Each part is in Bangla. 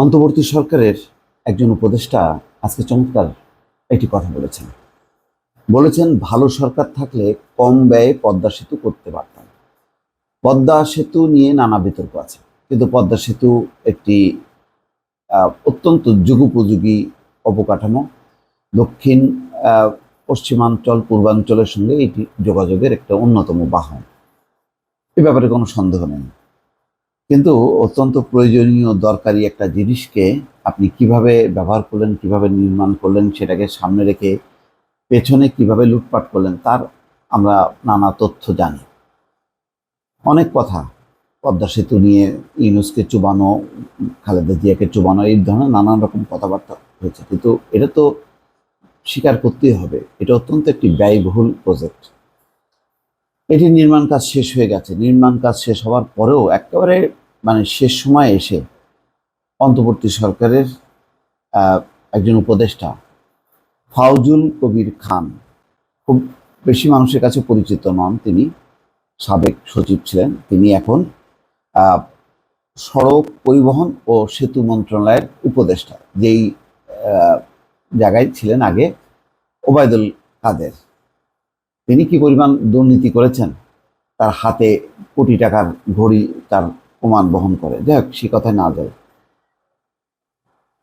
অন্তর্বর্তী সরকারের একজন উপদেষ্টা আজকে চমৎকার একটি কথা বলেছেন। বলেছেন, ভালো সরকার থাকলে কম ব্যয়ে পদ্মা সেতু করতে পারতাম। পদ্মা সেতু নিয়ে নানা বিতর্ক আছে, কিন্তু পদ্মা সেতু একটি অত্যন্ত যুগোপযোগী অবকাঠামো। দক্ষিণ পশ্চিমাঞ্চল, পূর্বাঞ্চলের সঙ্গে এটি যোগাযোগের একটা অন্যতম বাহন। এ ব্যাপারে কোনো সন্দেহ নেই। কিন্তু অত্যন্ত প্রয়োজনীয়, দরকারি একটা জিনিসকে আপনি কীভাবে ব্যবহার করলেন, কীভাবে নির্মাণ করলেন, সেটাকে সামনে রেখে পেছনে কীভাবে লুটপাট করলেন, তার আমরা নানা তথ্য জানি। অনেক কথা, পদ্মা সেতু নিয়ে ইউনুসকে চুবানো, খালেদা জিয়াকে চুবানো, এই ধরনের নানান রকম কথাবার্তা হয়েছে। কিন্তু এটা তো স্বীকার করতেই হবে। এটা অত্যন্ত একটি ব্যয়বহুল প্রজেক্ট এটি নির্মাণ কাজ শেষ হয়ে গেছে। নির্মাণ কাজ শেষ হওয়ার পরেও একেবারে মানে শেষ সময় এসে অন্তর্বর্তী সরকারের একজন উপদেষ্টা ফাউজুল কবির খান, খুব বেশি মানুষের কাছে পরিচিত নন তিনি, সাবেক সচিব ছিলেন। তিনি এখন সড়ক পরিবহন ও সেতু মন্ত্রণালয়ের উপদেষ্টা। যেই জায়গায় ছিলেন আগে ওবায়দুল কাদের। তিনি কি পরিমাণ দুর্নীতি করেছেন? তার হাতে কোটি টাকার ঘড়ি তার প্রমাণ বহন করে। যাই হোক, সে কথায় না যায়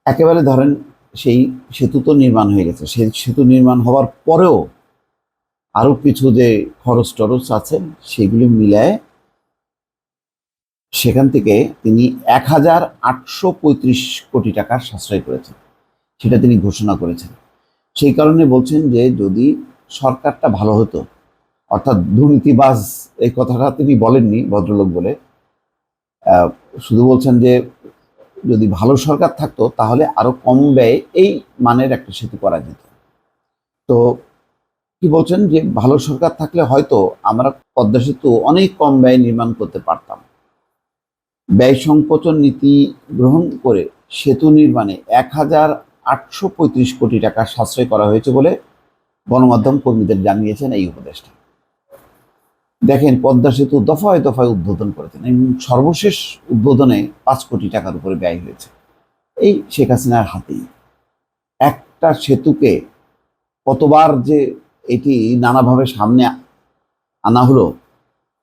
একেবারে ধরেন সেই সেতু তো নির্মাণ হয়ে গেছে। সেই সেতু নির্মাণ হওয়ার পরেও আরও কিছু যে খরচ টরচ আছে, সেগুলি মিলায় সেখান থেকে তিনি এক হাজার আটশো পঁয়ত্রিশ কোটি টাকার সাশ্রয় করেছেন। সেটা তিনি ঘোষণা করেছেন। সেই কারণে বলছেন যে যদি সরকারটা ভালো হতো। অর্থাৎ দুর্নীতিবাজ এই কথাটা তিনি বলেননি ভদ্রলোক বলে। শুধু বলছেন যে, যদি ভালো সরকার থাকতো, তাহলে আরও কম ব্যয়ে এই মানের একটা সেতু করা যেত। তো কি বলছেন যে, ভালো সরকার থাকলে হয়তো আমরা পদ্মা সেতু অনেক কম ব্যয়ে নির্মাণ করতে পারতাম। ব্যয় সংকোচন নীতি গ্রহণ করে সেতু নির্মাণে এক হাজার আটশো পঁয়ত্রিশ কোটি টাকা সাশ্রয় করা হয়েছে বলে গণমাধ্যম কর্মীদের জানিয়েছেন এই উপদেষ্টা দেখেন, পদ্মা সেতু দফায় দফায় উদ্বোধন করেছেন। এবং সর্বশেষ উদ্বোধনে পাঁচ কোটি টাকার উপরে ব্যয় হয়েছে। এই শেখ হাসিনার হাতেই। একটা সেতুকে কতবার যে এটি নানাভাবে সামনে আনা হলো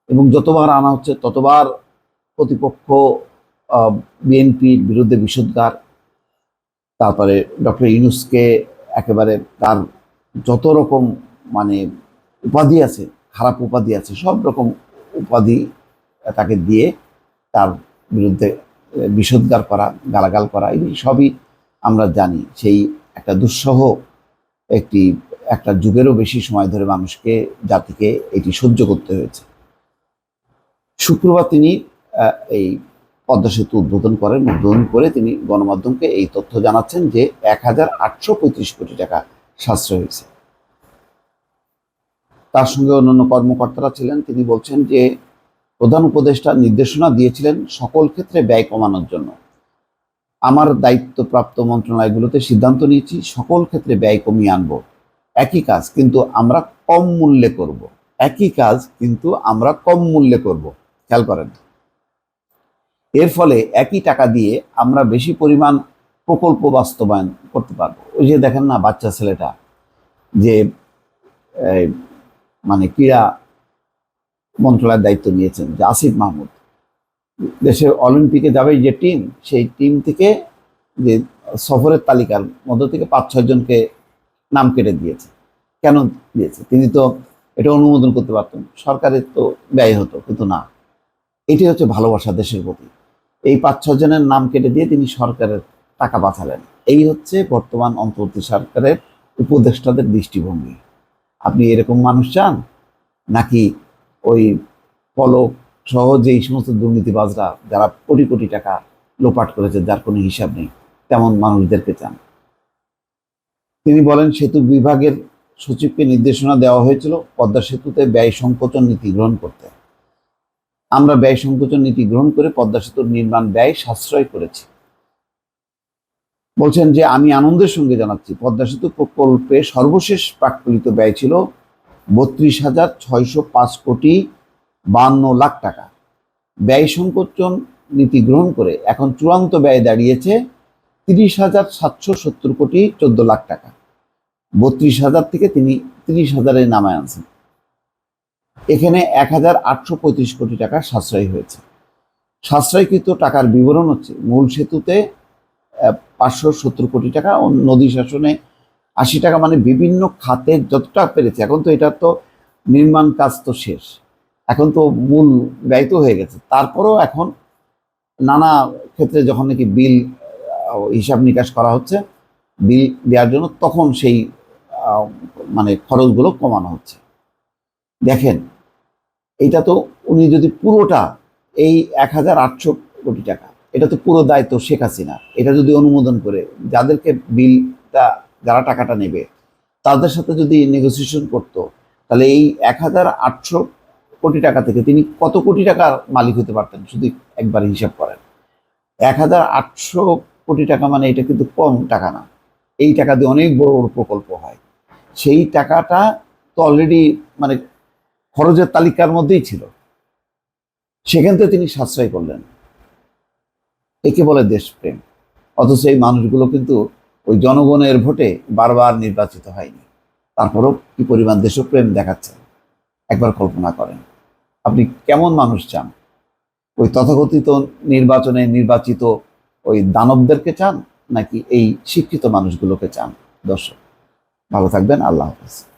এবং যতবার আনা হচ্ছে, ততবার প্রতিপক্ষ বিএনপির বিরুদ্ধে বিষোদ্গার, তারপরে ডক্টর ইউনুসকে একেবারে তার যত রকম মানে উপাধি আছে, খারাপ উপাধি আছে, সব রকম উপাধি তাকে দিয়ে তার বিরুদ্ধে বিষোদ্গার করা, গালাগাল করা এগুলি সবই আমরা জানি। সেই একটা দুঃসহ একটি, একটা যুগেরও বেশি সময় ধরে মানুষকে, জাতিকে এটি সহ্য করতে হয়েছে। শুক্রবার তিনি এই পদ্মা সেতু উদ্বোধন করেন। উদ্বোধন করে তিনি গণমাধ্যমকে এই তথ্য জানাচ্ছেন যে এক হাজার আটশো পঁয়ত্রিশ কোটি টাকা সাশ্রয় হয়েছে। তার সঙ্গে অন্যান্য কর্মকর্তারা ছিলেন, তিনি বলছেন যে প্রধান উপদেষ্টা নির্দেশনা দিয়েছিলেন সকল ক্ষেত্রে ব্যয় কমানোর জন্য। আমার দায়িত্বপ্রাপ্ত মন্ত্রণালয়গুলোতে সিদ্ধান্ত নিয়েছি, সকল ক্ষেত্রে ব্যয় কমিয়ে আনব। একই কাজ, কিন্তু আমরা কম মূল্যে করব। একই কাজ, কিন্তু আমরা কম মূল্যে করব। খেয়াল করেন। এর ফলে একই টাকা দিয়ে আমরা বেশি পরিমাণ প্রকল্প বাস্তবায়ন করতে পারব। ওই যে দেখেন না বাচ্চা ছেলেটা, যে মানে ক্রীড়া মন্ত্রণালয়ের দায়িত্ব নিয়েছেন, যে আসিফ মাহমুদ। দেশের অলিম্পিকে যাবে যে টিম, সেই টিম থেকে যে সফরের তালিকার মধ্য থেকে পাঁচ, ছয় জনকে নাম কেটে দিয়েছে। কেন দিয়েছে? তিনি তো এটা অনুমোদন করতে পারতেন। সরকারের তো ব্যয় হতো, কিন্তু না। এটি হচ্ছে ভালোবাসা দেশের প্রতি। এই পাঁচ ছজনের নাম কেটে দিয়ে তিনি সরকারের টাকা বাঁচালেন এই হচ্ছে বর্তমান অন্তর্বর্তী সরকারের উপদেষ্টাদের দৃষ্টিভঙ্গি। আপনি এরকম মানুষ চান? নাকি ওই পলক সহ যে এই সমস্ত দুর্নীতিবাজরা, যারা কোটি কোটি টাকা লোপাট করেছে, যার কোনো হিসাব নেই, তেমন মানুষদেরকে চান? তিনি বলেন, সেতু বিভাগের সচিবকে নির্দেশনা দেওয়া হয়েছিল পদ্মা সেতুতে ব্যয় সংকোচন নীতি গ্রহণ করতে। আমরা ব্যয় সংকোচন নীতি গ্রহণ করে পদ্মা সেতুর নির্মাণ ব্যয় সাশ্রয় করেছি। বলছেন যে, আমি আনন্দের সঙ্গে জানাচ্ছি। পদ্মা সেতু প্রকল্পে সর্বশেষ প্রাক্কলিত ব্যয় ছিল বত্রিশ হাজার ছয়শো পাঁচ কোটি বান্ন লাখ টাকা। ব্যয় সংকোচন নীতি গ্রহণ করে এখন চূড়ান্ত ব্যয় দাঁড়িয়েছে তিরিশ হাজার সাতশো সত্তর কোটি চোদ্দ লাখ টাকা। বত্রিশ হাজার থেকে তিনি তিরিশ হাজারে নামায় আনছেন। এখানে এক হাজার আটশো পঁয়ত্রিশ কোটি টাকা সাশ্রয় হয়েছে। সাশ্রয়কৃত টাকার বিবরণ হচ্ছে, মূল সেতুতে পাঁচশো সত্তর কোটি টাকা নদী শাসনে আশি টাকা মানে বিভিন্ন খাতে যতটা পেরেছে, এখন তো এটা তো নির্মাণ কাজ তো শেষ। এখন তো মূল ব্যয় তো হয়ে গেছে। তারপরেও এখন নানা ক্ষেত্রে যখন নাকি বিল হিসাব নিকাশ করা হচ্ছে, বিল দেওয়ার জন্য তখন সেই মানে খরচগুলো কমানো হচ্ছে। দেখেন, এটা তো উনি যদি পুরোটা এই এক হাজার আটশো কোটি টাকা এটা তো পুরো দায়িত্ব শেখ হাসিনা এটা যদি অনুমোদন করে যাদেরকে বিলটা, যারা টাকাটা নেবে, তাদের সাথে যদি নেগোসিয়েশন করতো, তাহলে এই এক হাজার আটশো কোটি টাকা থেকে তিনি কত কোটি টাকার মালিক হতে পারতেন, শুধু একবার হিসাব করেন। এক হাজার আটশো কোটি টাকা মানে এটা কিন্তু কম টাকা না। এই টাকা দিয়ে অনেক বড় বড় প্রকল্প হয়। সেই টাকাটা তো অলরেডি মানে খরচের তালিকার মধ্যেই ছিল। সেখান থেকে তিনি সাশ্রয় করলেন। একে বলে দেশপ্রেম। অথচ এই মানুষগুলো কিন্তু ওই জনগণের ভোটে বারবার নির্বাচিত হয়নি। তারপরও কি পরিমাণ দেশপ্রেম দেখাচ্ছেন একবার কল্পনা করেন। আপনি কেমন মানুষ চান? ওই তথাকথিত নির্বাচনে নির্বাচিত ওই দানবদেরকে চান? নাকি এই শিক্ষিত মানুষগুলোকে চান? দর্শক, ভালো থাকবেন, আল্লাহ হাফেজ।